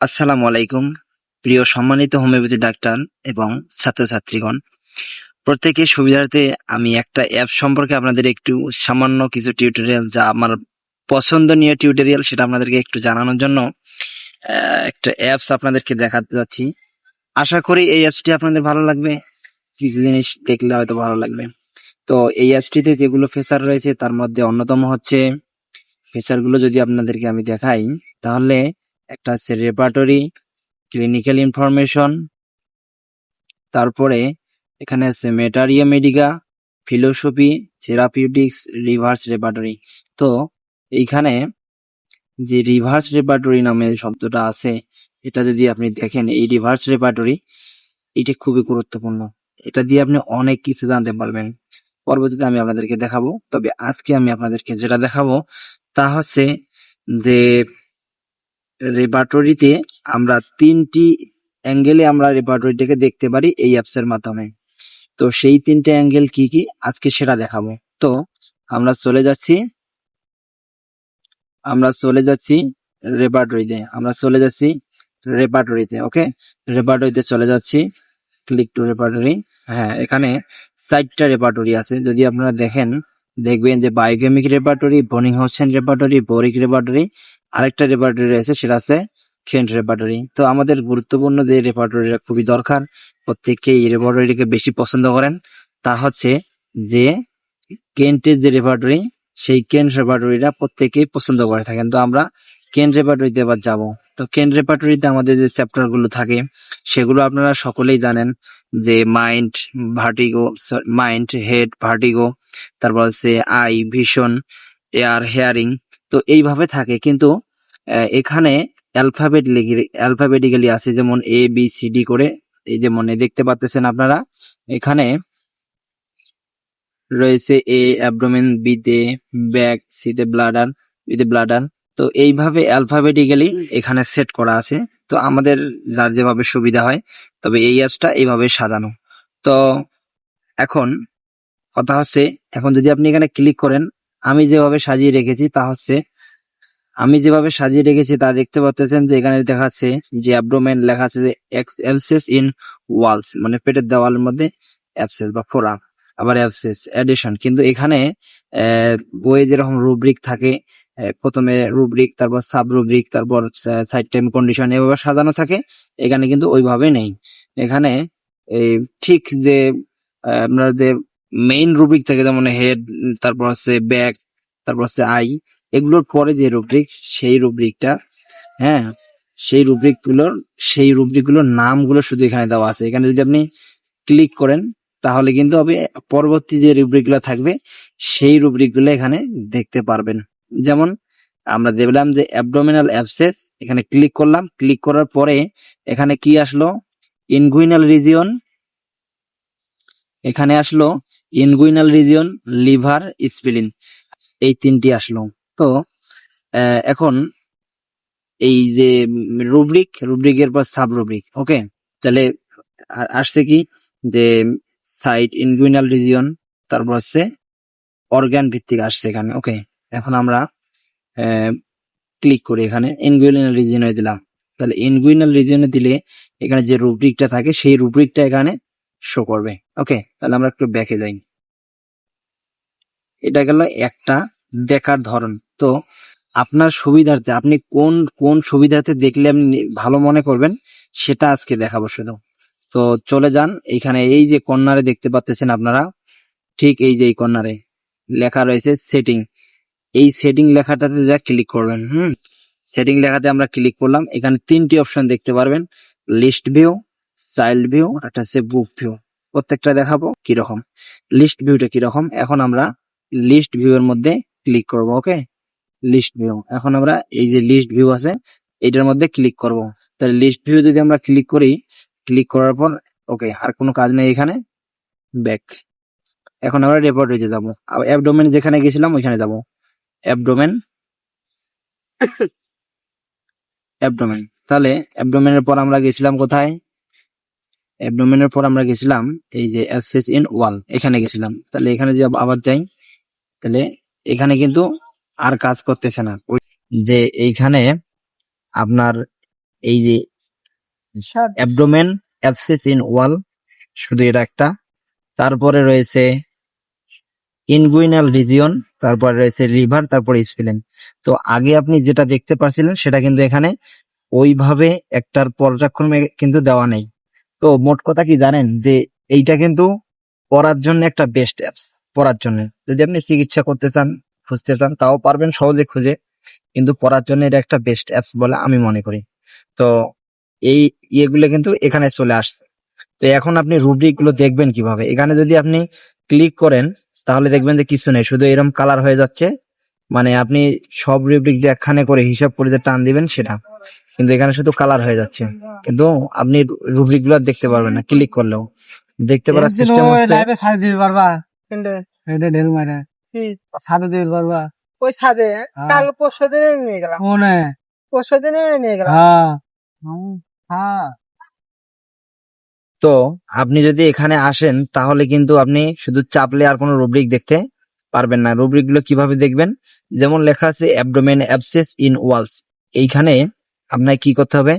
আসসালামু আলাইকুম, প্রিয় সম্মানিত হোমিওপ্যাথি ডাক্তার এবং ছাত্রছাত্রীগণ। প্রত্যেকের সুবিধার্থে আমি একটা অ্যাপ সম্পর্কে আপনাদের একটু সামান্য কিছু টিউটোরিয়াল যা আমার পছন্দনীয় টিউটোরিয়াল সেটা আপনাদেরকে একটু জানানোর জন্য একটা অ্যাপস আপনাদেরকে দেখাতে যাচ্ছি। আশা করি এই অ্যাপসটি আপনাদের ভালো লাগবে, কিছু জিনিস দেখলে হয়তো ভালো লাগবে। তো এই অ্যাপসটিতে যেগুলো ফিচার রয়েছে তার মধ্যে অন্যতম হচ্ছে ফিচারগুলো যদি আপনাদেরকে আমি দেখাই, তাহলে একটা আছে রেপার্টরি, ক্লিনিক্যাল ইনফরমেশন, তারপরে এখানে আছে materia medica, philosophy, therapeutics, reverse repertory. তো এইখানে যে রিভার্স রেপার্টরি নামে শব্দটা আছে, এটা যদি আপনি দেখেন, এই রিভার্স রেপার্টরি, এটা খুবই গুরুত্বপূর্ণ। এটা দিয়ে আপনি অনেক কিছু জানতে পারবেন। পরবর্তীতে আমি আপনাদেরকে দেখাবো। তবে আজকে আমি আপনাদেরকে যেটা দেখাবো, তা হচ্ছে যে রেপার্টরিতে আমরা তিনটি অ্যাঙ্গেলে আমরা রেপার্টরিটাকে দেখতে পারি এই অ্যাপসের মাধ্যমে। তো সেই তিনটে অ্যাঙ্গেল কি কি? আজকে সেটা দেখাবো। তো আমরা চলে যাচ্ছি, আমরা চলে যাচ্ছি রেপার্টরিতে আমরা চলে যাচ্ছি রেপার্টরিতে ওকে রেপার্টরিতে চলে যাচ্ছি ক্লিক টু রেপার্টরি হ্যাঁ এখানে চারটা রেপার্টরি আছে। যদি আপনারা দেখেন, দেখবেন যে biochemic repertory Boenninghausen repertory Boericke repertory আরেকটা রেপার্টরি রয়েছে সেটা আছে খেন্ট রেপার্টরি তো আমাদের গুরুত্বপূর্ণ যে রেপার্টরিটা খুবই দরকার, প্রত্যেককে এই রেপার্টরিটাকে বেশি পছন্দ করেন, তা হচ্ছে যে কেন্টের যে রেপার্টরি সেই কেন্ট রেপার্টরিটা প্রত্যেকেই পছন্দ করে থাকেন। তো আমরা কেন্ট রেপার্টরিতে এবার যাব। তো কেন্ট রেপার্টরিতে আমাদের যে চ্যাপ্টারগুলো থাকে, সেগুলো আপনারা সকলেই জানেন যে mind vertigo mind head vertigo তারপর হচ্ছে আই ভিশন এয়ার হেয়ারিং তো এইভাবে থাকে। কিন্তু এখানে অ্যালফাবেট অ্যালফাবেটিক্যালি আছে যেমন এ বি সি ডি করে। এই যেমন দেখতে পাচ্ছেন আপনারা, এখানে রয়েছে এ অ্যাবডোমেন বি তে ব্যাক সি তে ব্লাডার তে ব্লাডার তো এইভাবে অ্যালফাবেটিক্যালি এখানে সেট করা আছে। তো আমাদের যার যেভাবে সুবিধা হয়, তবে এই অ্যাপসটা এইভাবে সাজানো। তো এখন কথা হচ্ছে, এখন যদি আপনি এখানে ক্লিক করেন আমি যেভাবে সাজিয়ে রেখেছি তা হচ্ছে, আমি যেভাবে সাজিয়ে রেখেছি তা দেখতে পাচ্ছেন যে এখানে দেখাচ্ছে যে অ্যাবডোমেন লেখা আছে যে অ্যাবসেস ইন ওয়ালস মানে পেটের দেওয়ালের মধ্যে অ্যাবসেস বা ফোরা আবার অ্যাবসেস এডিশন কিন্তু এখানে বইয়ে যেরকম রুব্রিক থাকে প্রথমে রুব্রিক, তারপর সাব রুব্রিক তারপর সাইড টাইম কন্ডিশন এভাবে সাজানো থাকে, এখানে কিন্তু ওইভাবে নেই। এখানে, এই ঠিক যে, আপনার যে মেইন রুব্রিক থাকে যেমন হেড তারপর হচ্ছে ব্যাক তারপর হচ্ছে আই এগুলোর পরে যে রুব্রিক সেই রুব্রিকটা হ্যাঁ সেই রুব্রিকগুলোর সেই রুব্রিকগুলোর নামগুলো শুধু এখানে দেওয়া আছে। এখানে যদি আপনি ক্লিক করেন, তাহলে কিন্তু হবে পরবর্তী যে রুব্রিকগুলো থাকবে, সেই রুব্রিকগুলো এখানে দেখতে পারবেন। যেমন আমরা দেখলাম যে অ্যাবডোমিনাল অ্যাবসেস এখানে ক্লিক করলাম ক্লিক করার পরে এখানে কি আসলো? ইনগুইনাল রিজিয়ন এখানে আসলো ইনগুইনাল রিজিয়ন, লিভার, স্পিলিন এই তিনটি আসলো। তো এখন এই যে রুব্রিক, রুব্রিকের পর সাব রুব্রিক ওকে? তাহলে আসছে কি? যে সাইট ইনগুইনাল রিজিয়ন, তারপর হচ্ছে অর্গান ভিত্তিক আসছে এখানে, ওকে? এখন আমরা ক্লিক করি এখানে, ইনগুইনাল রিজিয়নে দিলাম। তাহলে ইনগুইনাল রিজিয়নে দিলে এখানে যে রুব্রিকটা থাকে, সেই রুব্রিকটা এখানে শো করবে। ওকে তাহলে আমরা একটু ব্যাকে যাই। এটা গেল একটা দেখার ধরন। তো আপনার সুবিধার্থে, আপনি কোন কোন সুবিধাতে দেখলে আপনি ভালো মনে করবেন, সেটা আজকে দেখাবো শুধু। তো চলে যান এখানে এই যে কর্নারে দেখতে পাচ্ছেন আপনারা, ঠিক এই যে এই কর্নারে লেখা রয়েছে সেটিং এই সেটিং লেখাটাতে যা ক্লিক করবেন, হুম? সেটিং লেখাতে আমরা ক্লিক করলাম, এখানে তিনটি অপশন দেখতে পারবেন লিস্ট ভিউ চাইল্ড ভিউ একটা হচ্ছে বুক ভিউ প্রত্যেকটা দেখাবো কীরকম? লিস্ট ভিউটা কীরকম? এখন আমরা লিস্ট ভিউ এর মধ্যে ক্লিক করব ওকে লিস্ট ভিউ এখন আমরা এই যে লিস্ট ভিউ আছে, এটার মধ্যে ক্লিক করব। তাহলে লিস্ট ভিউ যদি আমরা ক্লিক করি ক্লিক করার পর ওকে আর কোনো কাজ নেই এখানে ব্যাক এখন আমরা রেপোর্ট রেপোর্টরিতে যাব। অ্যাবডোমেন যেখানে গেছিলাম, ওইখানে যাব। অ্যাবডোমেন অ্যাবডোমেন তাহলে অ্যাবডোমেনের পর আমরা গেছিলাম কোথায়? অ্যাবডোমেনের পর আমরা গেছিলাম এই যে অ্যাক্সেস ইন ওয়াল এখানে গেছিলাম। তাহলে এখানে যে আবার যাই তাহলে এখানে কিন্তু আর কাজ করতেছে না। যে এইখানে আপনার এই যে অ্যাবডোমেন অ্যাবসেস ইন ওয়াল শুধু এটা একটা। তারপরে রয়েছে ইনগুইনাল রিজিয়ন তারপরে রয়েছে লিভার তারপরে স্পিলেন তো আগে আপনি যেটা দেখতে পাচ্ছিলেন সেটা কিন্তু এখানে ওইভাবে একটার পর্যায়ক্রমে কিন্তু দেওয়া নেই। তো মোট কথা কি জানেন? যে এইটা কিন্তু পড়ার জন্য একটা বেস্ট অ্যাপস পড়ার জন্য। যদি আপনি চিকিৎসা করতে চান, খুঁজতে চান, তাও পারবেন সহজে খুঁজে। কিন্তু পড়ার জন্য এটা একটা বেস্ট অ্যাপস বলে আমি মনে করি। তো এই ইয়েগুলো কিন্তু এখানে চলে আসছে। তো এখন আপনি রুব্রিকগুলো দেখবেন কীভাবে? এখানে যদি আপনি ক্লিক করেন, তাহলে দেখবেন যে কিছু নেই। শুধু এরকম কালার হয়ে যাচ্ছে। মানে আপনি সব রুব্রিক যে একখানে করে হিসাব করে যে টান দিবেন, সেটা। কিন্তু এখানে শুধু কালার হয়ে যাচ্ছে। কিন্তু আপনি রুব্রিকগুলো দেখতে পারবেন না ক্লিক করলেও। দেখতে পারার সিস্টেম হচ্ছে লাইভে সাথে দিতে পারবা এটা ঢের মারে সাথে দিতে পারবা ওই সাদে হ্যাঁ। কাল পরশু দিনে নিয়ে গেলাম। মনে? পরশু দিনে নিয়ে গেলাম। হ্যাঁ। হ্যাঁ। তো আপনি যদি এখানে আসেন তাহলে কিন্তু আপনি শুধু চাপলে আর কোনো রুব্রিক দেখতে পারবেন না। রুব্রিকগুলো কীভাবে দেখবেন? যেমন লেখা আছে অ্যাবডোমেন অ্যাবসেস ইন ওয়ালস এইখানে আপনাকে কি করতে হবে?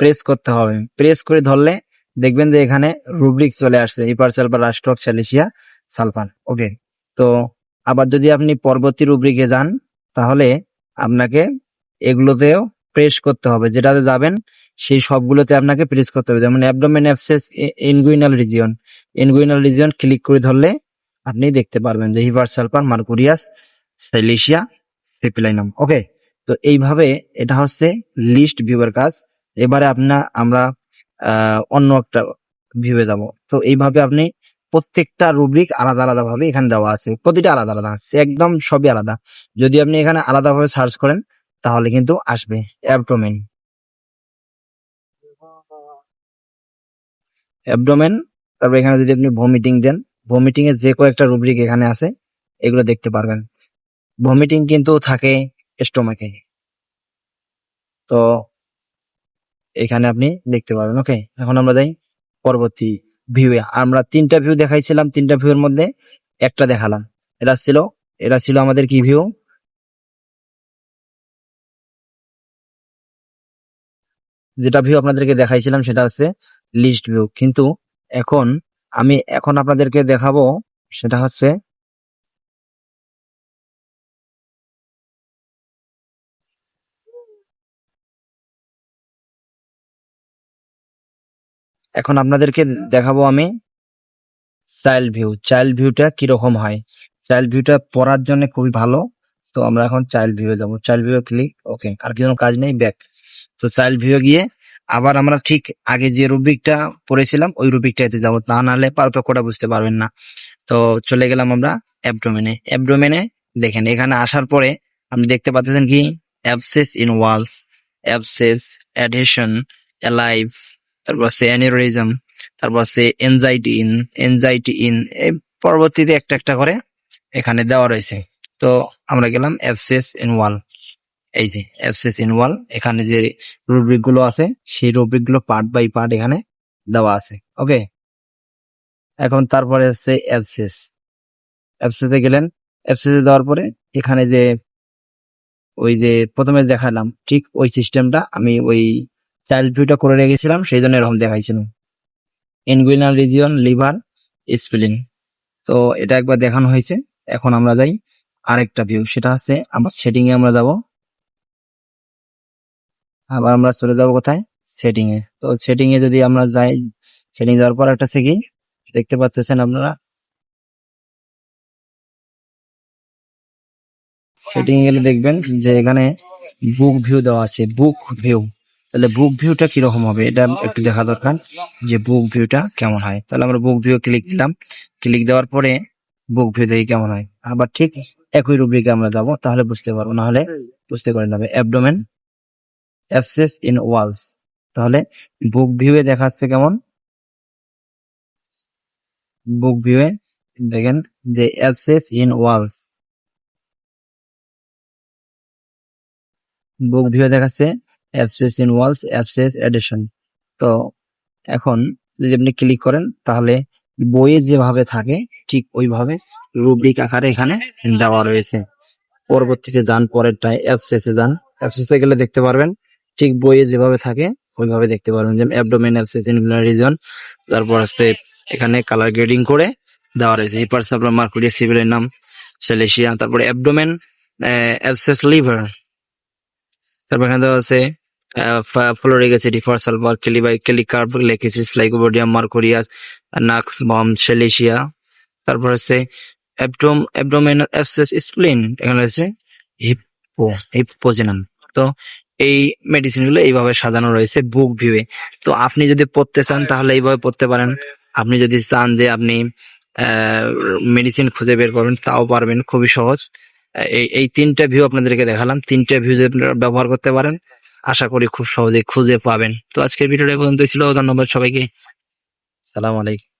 প্রেস করতে হবে। প্রেস করে ধরলে দেখবেন যে এখানে রুব্রিক চলে আসছে hepar sulphur rhus tox silicea sulphur okay তো আবার যদি আপনি পরবর্তী রুব্রিকে যান, তাহলে আপনাকে এগুলোতেও প্রেস করতে হবে। যেটাতে যাবেন, সেই সবগুলোতে আপনাকে প্রেস করতে হবে। যেমন abdomen abscess inguinal region inguinal region click করে ধরলে আপনি দেখতে পারবেন যে হিভার সালফার মার্কুরিয়াস সাইলিশিয়া সেপিলাইনাম ওকে তো এইভাবে এটা হচ্ছে লিস্ট ভিউয়ের কাজ। এবারে আপনার আমরা অন্য একটা ভিউয়ে যাব। তো এইভাবে আপনি প্রত্যেকটা রুব্রিক আলাদা আলাদা ভাবে এখানে দেওয়া আছে। প্রতিটা আলাদা আলাদা আছে, একদম সবই আলাদা। যদি আপনি এখানে আলাদাভাবে সার্চ করেন, তাহলে কিন্তু আসবে অ্যাবডোমেন অ্যাবডোমেন তারপর এখানে যদি আপনি ভমিটিং দেন ভমিটিং এর যে কয়েকটা রুব্রিক এখানে আছে, এগুলো দেখতে পারবেন। ভমিটিং কিন্তু থাকে স্টোমাকে তো এখানে আপনি দেখতে পারবেন ওকে এখন আমরা যাই পরবর্তী ভিউয়ে আমরা তিনটা ভিউ দেখাইছিলাম, তিনটা ভিউয়ের মধ্যে একটা দেখালাম। এটা ছিল এটা ছিল আমাদের কি ভিউ যেটা ভিউ আপনাদেরকে দেখাইছিলাম, সেটা হচ্ছে লিস্ট ভিউ কিন্তু এখন, আমি এখন আপনাদেরকে দেখাবো, সেটা হচ্ছে এখন আপনাদেরকে দেখাবো আমি চাইল্ড ভিউ চাইল্ড ভিউটা কীরকম হয়? চাইল্ড ভিউটা পড়ার জন্য খুবই ভালো। তো আমরা এখন চাইল্ড ভিউ যাব। চাইল্ড ভিউ ক্লিক ওকে আর কি কোনো কাজ নেই ব্যাক তো চাইল্ড ভিউ গিয়ে আবার আমরা ঠিক আগে যে রুবিকটা পড়েছিলাম, ওই রুবিকটাতে যাব। তা নাহলে পার্থক্যটা বুঝতে পারবেন না। তো চলে গেলাম আমরা অ্যাবডোমেনে অ্যাবডোমেনে দেখেন, এখানে আসার পরে আপনি দেখতে পাচ্ছেন কি? Abscess in walls abscess adhesion alive তারপর আছে অ্যানিউরিজম তারপর আছে এনজাইটি ইন এনজাইটি ইন এই পরবর্তীতে একটা একটা করে এখানে দেওয়া রয়েছে। তো আমরা গেলাম অ্যাবসেস ইন ওয়াল এই যে অ্যাবসেস ইন ওয়াল এখানে যে রুব্রিকগুলো আছে, সেই রুব্রিকগুলো পার্ট বাই পার্ট এখানে দেওয়া আছে। ওকে এখন তারপরে হচ্ছে অ্যাবসেস অ্যাবসেসে গেলেন। অ্যাবসেসে দেওয়ার পরে এখানে যে ওই যে প্রথমে দেখালাম, ঠিক ওই সিস্টেমটা আমি ওই চাইল্ড ভিউটা করে রেখেছিলাম সেই জন্য এরকম দেখাইছিলাম ইনগুইনাল রিজিয়ন লিভার স্প্লিন তো এটা একবার দেখানো হয়েছে, এখন আমরা যাই আরেকটা ভিউ সেটা হচ্ছে আমার সেটিং এ আমরা যাব। আবার আমরা চলে যাব কোথায়? সেটিংয়ে তো সেটিংয়ে যদি আমরা যাই সেটিং যাওয়ার পর একটা কি দেখতে পাচ্ছেন আপনারা? সেটিং গেলে দেখবেন যে এখানে বুক ভিউ দেওয়া আছে বুক ভিউ তাহলে বুক ভিউটা কীরকম হবে? এটা একটু দেখা দরকার যে বুক ভিউটা কেমন হয়। তাহলে আমরা বুক ভিউ ক্লিক দিলাম। ক্লিক দেওয়ার পরে বুক ভিউ দেখি কেমন হয়। আবার ঠিক একই রুব্রিকে আমরা যাব তাহলে বুঝতে পারব। না হলে বুঝতে পারি না অ্যাবডোমেন অ্যাবসেস ইন ওয়ালস তাহলে বুক ভিউয়ে দেখাচ্ছে কেমন? বুক ভিউয়ে দেখেন যে abscess in walls book view দেখাচ্ছে abscess in walls, abscess adhesion. তো এখন যদি আপনি ক্লিক করেন, তাহলে বইয়ে যেভাবে থাকে, ঠিক ওইভাবে রুব্রিক আকারে এখানে দেওয়া রয়েছে। পরবর্তীতে যান, পরেরটায় অ্যাবসেসে যান। অ্যাবসেসে গেলে দেখতে পারবেন, ঠিক বইয়ে যেভাবে থাকে, ওইভাবে দেখতে পারবেন। যে অ্যাবডোমেন অ্যাবসেস ইনগুলার রিজন, তারপর হচ্ছে এখানে কালার গ্রেডিং করে দেওয়া রয়েছে। হিপার্স আপনার মার্কুরিয়াস সিভিলের নাম, সেলেশিয়া, তারপরে অ্যাবডোমেন অ্যাবসেস লিভার, তারপর এখানে দেওয়া আছে hepar sulphur kali bi kali carb lachesis, lycopodium, mercurius nux bomb, silicea. তারপর হচ্ছে অ্যাবডোম, অ্যাবডোমেন, অ্যাবসেস স্প্লিন, এখানে হচ্ছে হিপো হিপোজেনাম তো এই মেডিসিনগুলো এইভাবে সাজানো রয়েছে বুক ভিউয়ে। তো আপনি যদি পড়তে চান তাহলে এইভাবে পড়তে পারেন। আপনি যদি চান যে আপনি মেডিসিন খুঁজে বের করবেন, তাও পারবেন, খুবই সহজ। এই তিনটা ভিউ আপনাদেরকে দেখালাম। তিনটা ভিউ ব্যবহার করতে পারেন আশা করি খুব সহজে খুঁজে পাবেন। তো আজকের ভিডিওটা পর্যন্ত ছিল। ধন্যবাদ সবাইকে সালাম আলাইকুম।